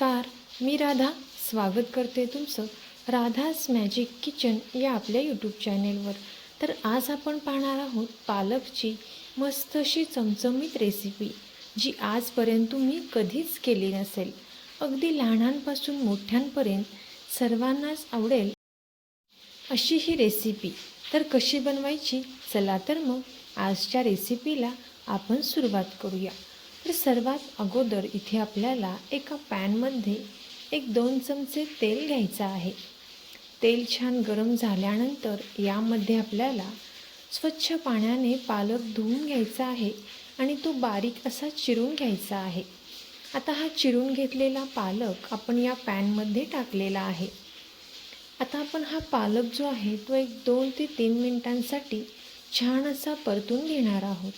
नमस्कार. मी राधा. स्वागत करते तुमचं राधाज मॅजिक किचन या आपल्या यूट्यूब चॅनेलवर तर आज आपण पाहणार आहोत पालकची मस्त अशी चमचमीत रेसिपी जी आजपर्यंत तुम्ही कधीच केली नसेल. अगदी लहानांपासून मोठ्यांपर्यंत सर्वांनाच आवडेल अशी ही रेसिपी तर कशी बनवायची? चला तर मग आजच्या रेसिपीला आपण सुरुवात करूया. तर सर्वात अगोदर इथे आपल्याला एका पॅनमध्ये एक दोन चमचे तेल घ्यायचं आहे. तेल छान गरम झाल्यानंतर यामध्ये आपल्याला स्वच्छ पाण्याने पालक धुवून घ्यायचा आहे आणि तो बारीक असा चिरून घ्यायचा आहे. आता हा चिरून घेतलेला पालक आपण या पॅनमध्ये टाकलेला आहे. आता आपण हा पालक जो आहे तो एक दोन ते तीन मिनिटांसाठी छान असा परतून घेणार आहोत.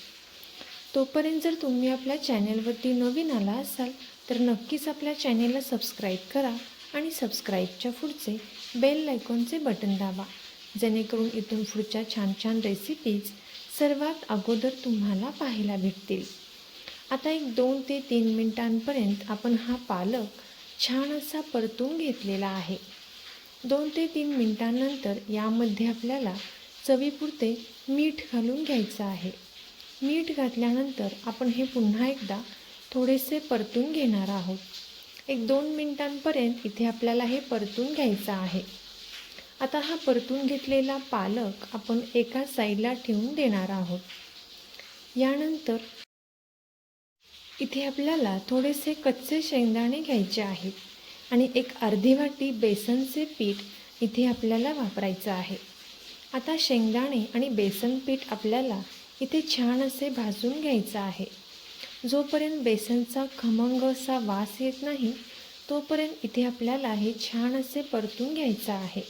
तोपर्यंत जर तुम्ही आपल्या चॅनेलवरती नवीन आला असाल तर नक्कीच आपल्या चॅनेलला सबस्क्राईब करा आणि सबस्क्राईबच्या पुढचे बेल लायकॉनचे बटन दाबा. जेणेकरून इथून पुढच्या छान छान रेसिपीज सर्वात अगोदर तुम्हाला पाहायला भेटतील. आता एक दोन ते तीन मिनिटांपर्यंत आपण हा पालक छान असा परतून घेतलेला आहे. दोन ते तीन मिनिटांनंतर यामध्ये आपल्याला चवीपुरते मीठ घालून घ्यायचं आहे. मीठ घातल्यानंतर आपण हे पुन्हा एकदा थोडेसे परतून घेणार आहोत. एक दोन मिनटांपर्यंत इथे आपल्याला हे परतून घ्यायचं आहे. आता हा परतून घेतलेला पालक आपण एका साईडला ठेवून देणार आहोत. यानंतर इथे आपल्याला थोडेसे कच्चे शेंगदाणे घ्यायचे आहेत आणि एक अर्धी वाटी बेसनचे पीठ इथे आपल्याला वापरायचं आहे. आता शेंगदाणे आणि बेसन पीठ आपल्याला इथे छान असे भाजून घ्यायचं आहे. जोपर्यंत बेसनचा खमंग असा वास येत नाही तोपर्यंत इथे आपल्याला हे छान असे परतून घ्यायचं आहे.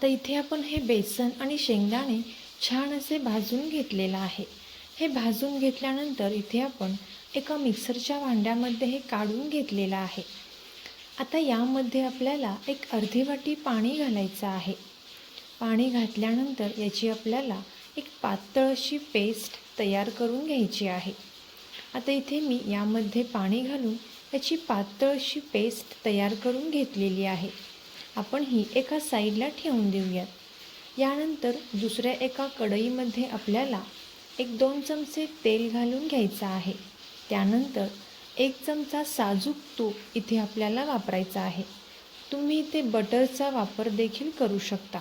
आता इथे आपण हे बेसन आणि शेंगदाणे छान असे भाजून घेतलेलं आहे. हे भाजून घेतल्यानंतर इथे आपण एका मिक्सरच्या भांड्यामध्ये हे काढून घेतलेलं आहे. आता यामध्ये आपल्याला एक अर्धी वाटी पाणी घालायचं आहे. पाणी घातल्यानंतर याची आपल्याला एक पातळ अशी पेस्ट तयार करून घ्यायची आहे. आता इथे मी यामध्ये पाणी घालून याची पातळ अशी पेस्ट तयार करून घेतलेली आहे. आपण ही एका साईडला ठेवून देऊयात. यानंतर दुसऱ्या एका कढईमध्ये आपल्याला एक दोन चमचे तेल घालून घ्यायचं आहे. त्यानंतर एक चमचा साजूक तूप इथे आपल्याला वापरायचा आहे. तुम्ही इथे बटरचा वापर देखील करू शकता.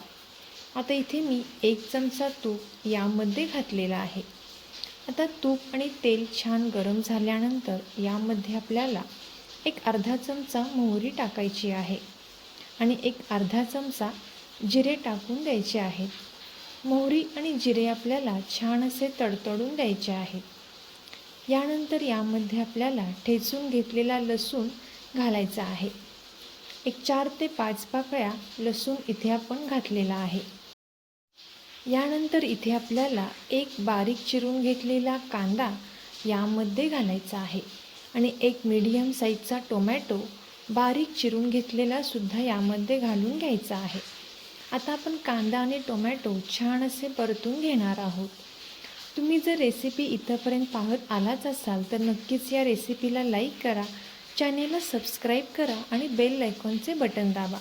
आता इथे मी एक चमचा तूप यामध्ये घातलेला आहे. आता तूप आणि तेल छान गरम झाल्यानंतर यामध्ये आपल्याला एक अर्धा चमचा मोहरी टाकायची आहे. आणि एक अर्धा चमचा जिरे टाकून द्यायचे आहेत. मोहरी आणि जिरे आपल्याला छान असे तडतडून द्यायचे आहेत. यानंतर यामध्ये आपल्याला ठेचून घेतलेला लसूण घालायचा आहे. एक चार ते पाच पाकळ्या लसूण इथे आपण घातलेला आहे. यानंतर इथे आपल्याला एक बारीक चिरून घेतलेला कांदा यामध्ये घालायचा आहे आणि एक मीडियम साईजचा टोमॅटो बारीक चिरून घेतलेला सुद्धा यामध्ये घालून घ्यायचा आहे. आता आपण कांदा आणि टोमॅटो छान असे परतून घेणार आहोत. तुम्ही जर रेसिपी इथंपर्यंत पाहत आलाच असाल तर नक्कीच या रेसिपीला लाईक करा चॅनेलला सबस्क्राईब करा आणि बेल आयकॉनचे बटन दाबा.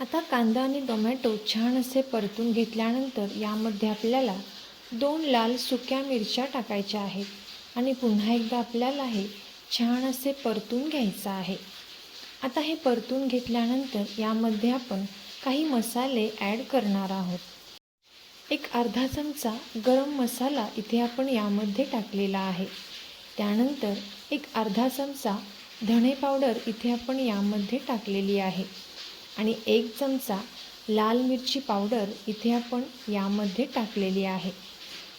आता कांदा आणि टोमॅटो छान असे परतून घेतल्यानंतर यामध्ये आपल्याला दोन लाल सुक्या मिरच्या टाकायच्या आहेत आणि पुन्हा एकदा आपल्याला हे छान असे परतून घ्यायचं आहे. आता हे परतून घेतल्यानंतर यामध्ये आपण काही मसाले ॲड करणार आहोत. एक अर्धा चमचा गरम मसाला इथे आपण यामध्ये टाकलेला आहे. त्यानंतर एक अर्धा चमचा धणे पावडर इथे आपण यामध्ये टाकलेली आहे. आणि एक चमचा लाल मिरची पावडर इथे आपण यामध्ये टाकलेली आहे.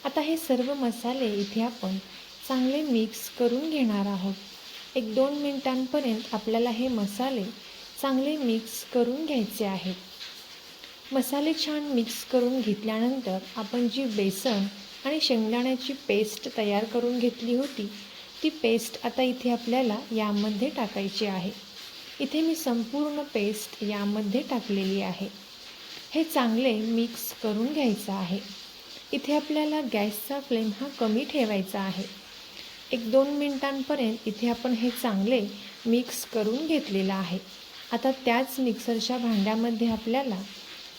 आता हे सर्व मसाले इथे आपण चांगले मिक्स करून घेणार आहोत. एक दोन मिनिटांपर्यंत आपल्याला हे मसाले चांगले मिक्स करून घ्यायचे आहेत. मसाले छान मिक्स करून घेतल्यानंतर आपण जी बेसन आणि शेंगदाण्याची पेस्ट तयार करून घेतली होती ती पेस्ट आता इथे आपल्याला यामध्ये टाकायची आहे. इथे मी संपूर्ण पेस्ट यामध्ये टाकलेली आहे. हे चांगले मिक्स करून घ्यायचं आहे. इथे आपल्याला गॅसचा फ्लेम हा कमी ठेवायचा आहे. एक दोन मिनटांपर्यंत इथे आपण हे चांगले मिक्स करून घेतलेलं आहे. आता त्याच मिक्सरच्या भांड्यामध्ये आपल्याला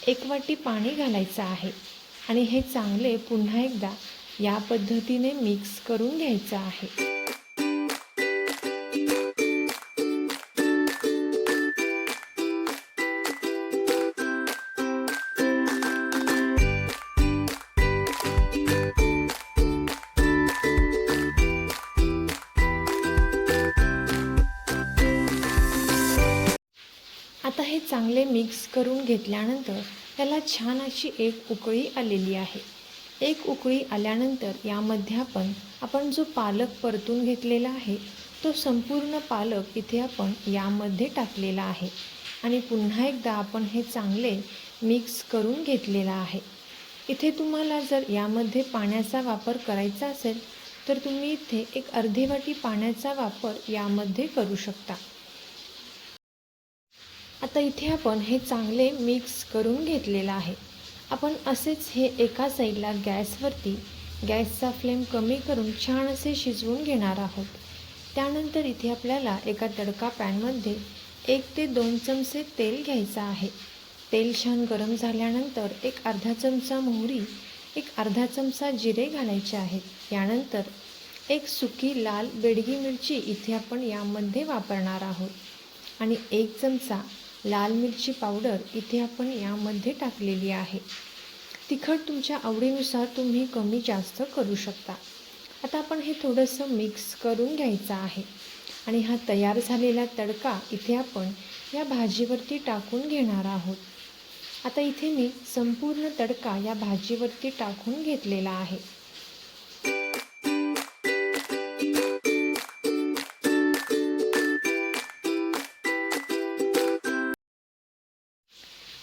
एक वाटी पाणी घालायचं आहे. आणि हे चांगले पुन्हा एकदा या पद्धतीने मिक्स करून घ्यायचं आहे. हे चांगले मिक्स करून घेतल्यानंतर त्याला छान अशी एक उकळी आलेली आहे. एक उकळी आल्यानंतर यामध्ये आपण आपण जो पालक परतून घेतलेला आहे तो संपूर्ण पालक इथे आपण यामध्ये टाकलेला आहे. आणि पुन्हा एकदा आपण हे चांगले मिक्स करून घेतलेला आहे. इथे तुम्हाला जर यामध्ये पाण्याचा वापर करायचा असेल तर तुम्ही इथे एक अर्धी वाटी पाण्याचा वापर यामध्ये करू शकता. आता इथे आपण हे चांगले मिक्स करून घेतलेलं आहे. आपण असेच हे एका साईडला गॅसवरती गॅसचा फ्लेम कमी करून छान असे शिजवून घेणार आहोत. त्यानंतर इथे आपल्याला एका तडका पॅनमध्ये एक ते दोन चमचे तेल घ्यायचं आहे. तेल छान गरम झाल्यानंतर एक अर्धा चमचा मोहरी एक अर्धा चमचा जिरे घालायचे आहेत यानंतर एक सुकी लाल बेडगी मिरची इथे आपण यामध्ये वापरणार आहोत. आणि एक चमचा लाल मिरची पावडर इथे आपण यामध्ये टाकलेली आहे. तिखट तुमच्या आवडीनुसार तुम्ही कमी जास्त करू शकता. आता आपण हे थोडंसं मिक्स करून घ्यायचं आहे. आणि हा तयार झालेला तडका इथे आपण या भाजीवरती टाकून घेणार आहोत. आता इथे मी संपूर्ण तडका या भाजीवरती टाकून घेतलेला आहे.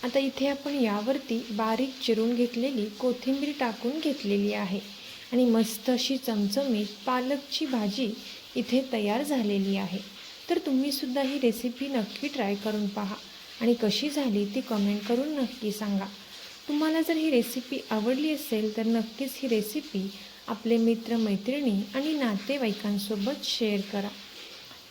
आता इथे आपण यावरती बारीक चिरून घेतलेली कोथिंबीर टाकून घेतलेली आहे. आणि मस्त अशी चमचमीत पालकची भाजी इथे तयार झालेली आहे. तर तुम्हीसुद्धा ही रेसिपी नक्की ट्राय करून पहा. आणि कशी झाली ती कमेंट करून नक्की सांगा. तुम्हाला जर ही रेसिपी आवडली असेल तर नक्कीच ही रेसिपी आपले मित्र मैत्रिणी आणि नातेवाईकांसोबत शेअर करा.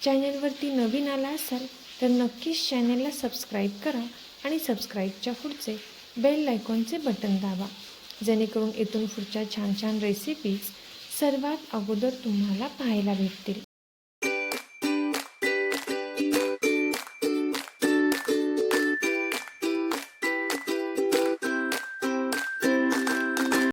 चॅनलवरती नवीन आला असाल तर नक्कीच चॅनलला सबस्क्राईब करा. आणि सबस्क्राईबच्या पुढचे बेल आयकॉनचे बटन दाबा. जेणेकरून इथून पुढच्या छान छान रेसिपीज सर्वात अगोदर तुम्हाला पाहायला भेटतील.